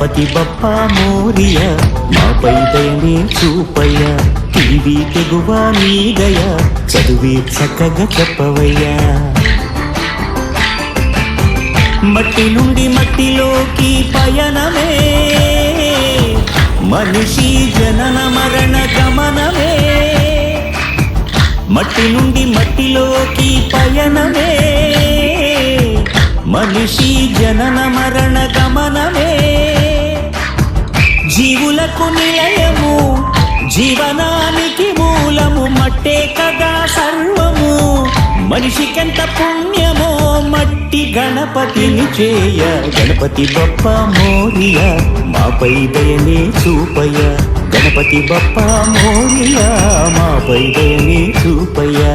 గణపతి బప్ప మోరియ మాపై దయనే చూపయ్య టీవీ తెగువ నీదయ చదువే చక్కగా చెప్పవయ్యా. మట్టి నుండి మట్టిలోకి పయనమే మనిషి జనన మరణ గమనమే. మట్టి నుండి మట్టిలోకి పయనమే మనిషి జనన మరణ గమనమే. జీవులకు నిలయము జీవనానికి మూలము మట్టే కదా సర్వము. మనిషికెంత పుణ్యమో మట్టి గణపతిని చేయ. గణపతి బప్ప మోరియ మాపై దయనే చూపయ్య గణపతి బప్ప మోరియ మాపై దయనే చూపయ్యా